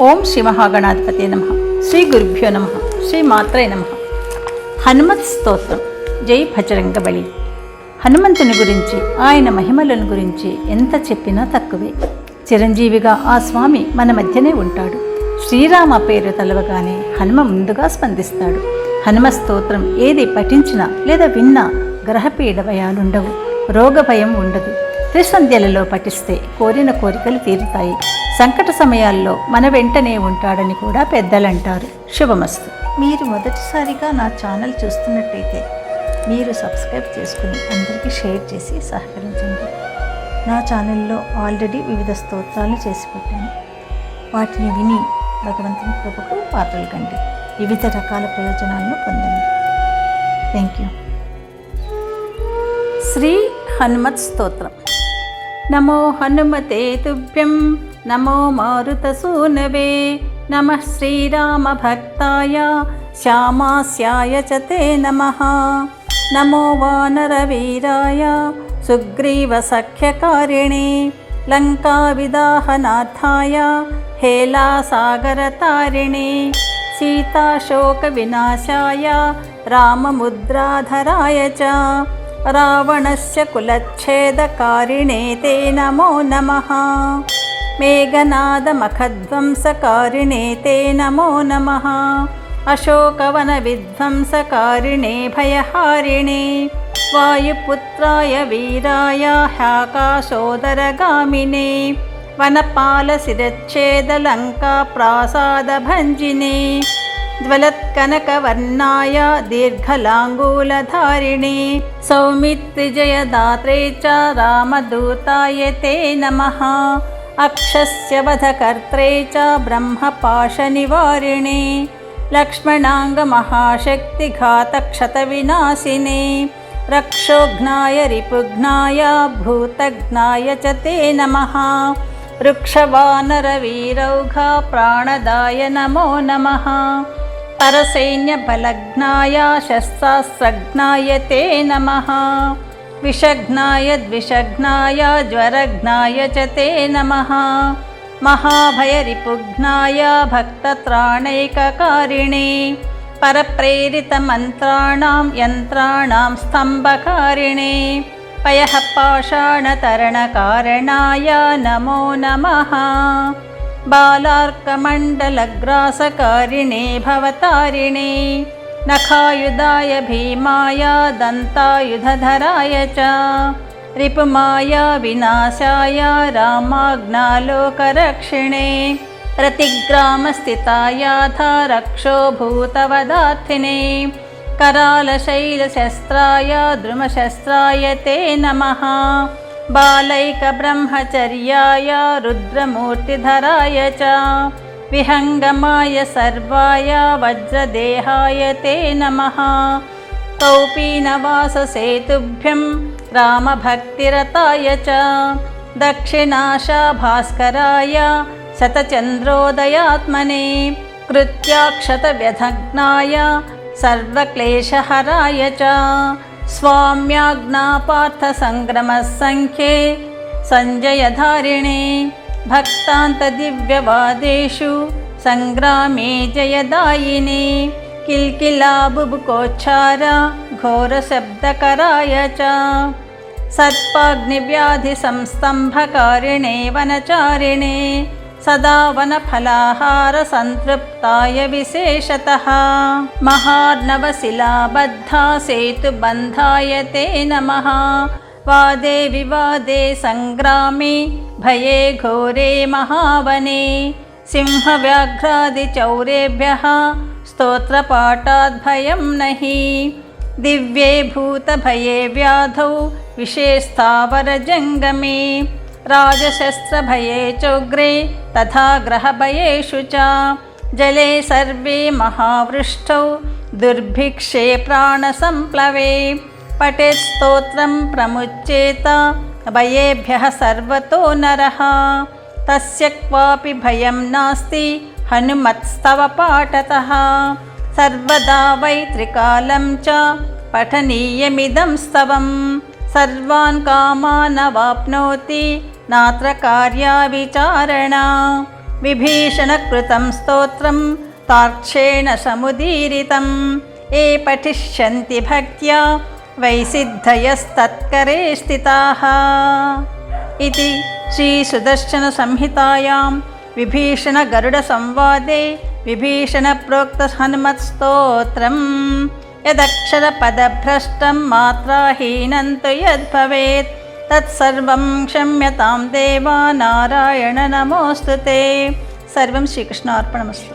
ఓం శ్రీ నమ. శ్రీ గురుభ్యో నమ. శ్రీ మాత్రే నమ. హనుమత్ స్తోత్రం. జై భజరంగ బలి హనుమంతుని గురించి ఆయన మహిమలను గురించి ఎంత చెప్పినా తక్కువే. చిరంజీవిగా ఆ స్వామి మన మధ్యనే ఉంటాడు. శ్రీరామ పేరు తలవగానే హనుమ ముందుగా స్పందిస్తాడు. హనుమ స్తోత్రం ఏది పఠించినా లేదా విన్నా గ్రహపీడ భయాలుండవు రోగ భయం ఉండదు. త్రిసంధ్యలలో పఠిస్తే కోరిన కోరికలు తీరుతాయి. సంకట సమయాల్లో మన వెంటనే ఉంటాడని కూడా పెద్దలంటారు. శుభమస్తు. మీరు మొదటిసారిగా నా ఛానల్ చూస్తున్నట్టయితే మీరు సబ్స్క్రైబ్ చేసుకుని అందరికీ షేర్ చేసి సహకరించండి. నా ఛానల్లో ఆల్రెడీ వివిధ స్తోత్రాలు చేసి పెట్టాను. వాటిని విని భగవంతుని కృపకు పాత్రలు కండి. వివిధ రకాల ప్రయోజనాలను పొందండి. థ్యాంక్ యూ శ్రీ హనుమత్ స్తోత్రం. నమో హనుమతే తుభ్యం. नमो मारुतसूनवे नमः श्रीरामभक्ताय श्यामास्याय च ते नमः। नमो वानरवीराय सुग्रीवसख्यकारिणे लङ्काविदाहनाथाय हेलासागरतारिणे सीताशोकविनाशाय राममुद्राधराय च रावणस्य कुलच्छेदकारिणे ते नमो नमः। मेघनादमखध्वंसकारिणे ते नमो नमः। अशोकवनविध्वंसकारिणे भयहारिणे। वायुपुत्राय वीराय ह्याकाशोदरगामिने। वनपालशिरच्छेदलङ्काप्रासादभञ्जिने ज्वलत्कनकवर्णाय दीर्घलाङ्गूलधारिणे। सौमित्रिजयदात्रे च रामदूताय ते नमः अक्षस्य वधकर्त्रे च ब्रह्मपाशनिवारिणे लक्ष्मणाङ्गमहाशक्तिघातक्षतविनाशिने रक्षोघ्नाय रिपुघ्नाय भूतघ्नाय च ते नमः। वृक्षवानरवीरौघा प्राणदाय नमो नमः। परसैन्यबलघ्नाय शस्त्रास्त्रघ्नाय ते नमः विषघ्नाय द्विषघ्नाय ज्वरघ्नाय च ते नमः। महाभयरिपुघ्नाय भक्तत्राणैककारिणे परप्रेरितमन्त्राणां यन्त्राणां स्तम्भकारिणे पयः पाषाणतरणकारणाय नमो नमः। बालार्कमण्डलग्रासकारिणे भवतारिणे नखायुधाय भीमाय दन्तायुधधराय च। रिपुमाय विनाशाय रामाज्ञालोकरक्षिणे प्रतिग्रामस्थितायाथा रक्षो भूतवदार्थिने करालशैलशस्त्राय द्रुमशस्त्राय ते नमः। बालैकब्रह्मचर्याय रुद्रमूर्तिधराय च विहङ्गमाय सर्वाय वज्रदेहाय ते नमः। कौपीनवाससेतुभ्यं रामभक्तिरताय च। दक्षिणाशाभास्कराय शतचन्द्रोदयात्मने कृत्याक्षतव्यधग्नाय सर्वक्लेशहराय च। स्वाम्याज्ञापार्थसङ्ग्रमसङ्ख्ये सञ्जयधारिणे भक्तान्तदिव्यवादेषु सङ्ग्रामे जयदायिने किल्किलाबुबुकोच्चार घोरशब्दकराय च सर्पाग्निव्याधिसंस्तम्भकारिणे वनचारिणे सदा वनफलाहारसन्तृप्ताय विशेषतः महार्णवशिलाबद्धा सेतुबन्धाय ते नमः। वादे विवादे सङ्ग्रामे भये घोरे महावने सिंहव्याघ्रादिचौरेभ्यः स्तोत्रपाठाद्भयं नहि। दिव्ये भूतभये व्याधौ विशेषस्थावरजङ्गमे राजशस्त्रभये चोग्रे तथा ग्रहभयेषु च। जले सर्वे महावृष्टौ दुर्भिक्षे प्राणसम्प्लवे। पठेत् स्तोत्रं प्रमुच्येत भयेभ्यः सर्वतो नरः। तस्य क्वापि भयं नास्ति हनुमत्स्तव पाठतः। सर्वदा वै त्रिकालं च पठनीयमिदं स्तवं। सर्वान् कामानवाप्नोति नात्र कार्याविचारणा। विभीषणकृतं स्तोत्रं तार्क्षेण समुदीरितम्। ये पठिष्यन्ति भक्त्या वैसिद्धयस्तत्करे स्थिताः इति श्रीसुदर्शनसंहितायां विभीषणगरुडसंवादे विभीषणप्रोक्तहनुमत्स्तोत्रम् यदक्षरपदभ्रष्टं मात्राहीनं तु यद्भवेत् तत्सर्वं क्षम्यतां देवा नारायण नमोऽस्तु ते सर्वं श्रीकृष्णार्पणमस्तु